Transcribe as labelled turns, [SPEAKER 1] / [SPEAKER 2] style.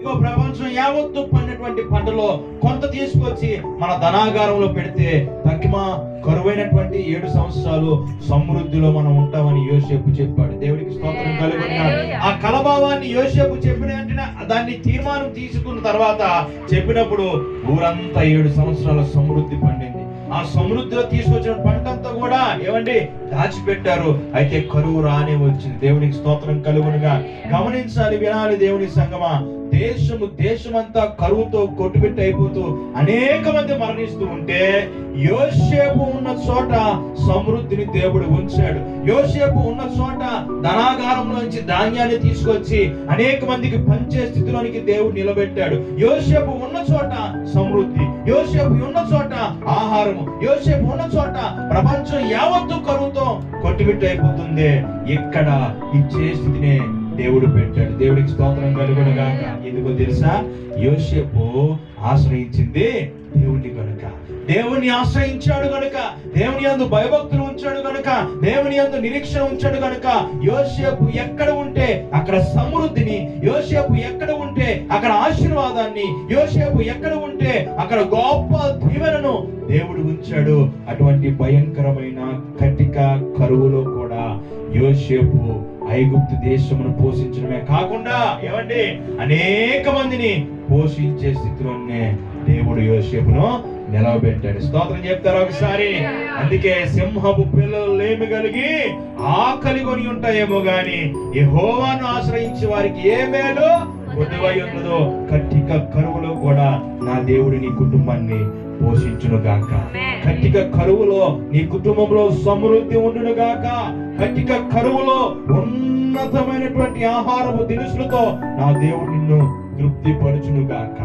[SPEAKER 1] ప్రపంచం యావత్తు పడినటువంటి పంటలో కొంత తీసుకొచ్చి మన ధనాగారంలో పెడితే తగ్గిమ కరువైనటువంటి ఏడు సంవత్సరాలు సమృద్ధిలో మనం ఉంటామని యోసేపు చెప్పాడు. దేవుడికి స్తోత్రం కలుగును ఆ కలభావాన్ని యోసేపు చెప్పిన వెంటనే దాన్ని తీర్మానం తీసుకున్న తర్వాత చెప్పినప్పుడు ఊరంతా ఏడు సంవత్సరాల సమృద్ధి పండింది. ఆ సమృద్ధిలో తీసుకొచ్చిన పంట అంతా కూడా ఏమండి? దాచిపెట్టారు. అయితే కరువు రానే వచ్చింది. దేవునికి స్తోత్రం కలుగునుగా. గమనించాలి వినాలి దేవుని సంగమా. దేశము దేశమంతా కరువుతో కొట్టుబెట్టి అయిపోతూ అనేక మంది మరణిస్తూ ఉంటే యోసేపు ఉన్న చోట సమృద్ధిని దేవుడు ఉంచాడు. యోసేపు ఉన్న చోట ధనాగారంలోంచి ధాన్యాన్ని తీసుకొచ్చి అనేక మందికి పంచే స్థితిలోనికి దేవుడు నిలబెట్టాడు. యోసేపు ఉన్న చోట సమృద్ధి. యోసేపు ఉన్న చోట ఆహారము. యోసేపు ఉన్న చోట ప్రపంచం యావత్తు కరువుతో కొట్టుబిట్టు అయిపోతుంది ఇక్కడ ఇచ్చే స్థితినే దేవుడు పెట్టాడు. దేవుడికి స్తోత్రం కలుగునుగా ఎందుకో తెలుసా? యోసేపు ఆశ్రయించింది దేవుని కనుక దేవుని ఆశ్రయించాడు కనుక దేవుని అందు భయభక్తులు ఉంచాడు కనుక దేవుని అందు నిరీక్షణ ఉంచాడు కనుక యోసేపు ఎక్కడ ఉంటే అక్కడ సమృద్ధిని యోసేపు ఎక్కడ ఉంటే అక్కడ ఆశీర్వాదాన్ని యోసేపు ఎక్కడ ఉంటే అక్కడ గొప్ప దీవెనను దేవుడు ఉంచాడు. అటువంటి భయంకరమైన కటిక కరువులో కూడా యోసేపు ఐగుప్తు దేశమును పోషించడమే కాకుండా ఏమండి? అనేక మందిని పోషించే స్థితిలోనే దేవుడు యోసేపును నిలవబెట్టాడు. స్తోత్రం చెప్తారు ఒకసారి? అందుకే సింహపు పిల్లలు లేమి కలిగి ఆకలి కొని ఉంటాయేమో గాని యెహోవాను ఆశ్రయించి వారికి ఏ మేలు? ఉన్నదో కట్టిక కరువులో కూడా నా దేవుడు నీ కుటుంబాన్ని పోషించును గాక కట్టిక కరువులో నీ కుటుంబంలో సమృద్ధి ఉండును గాక కట్టిక కరువులో ఉన్నతమైనటువంటి ఆహారము దినుసులతో నా దేవుడు నిన్ను తృప్తి పరుచును గాక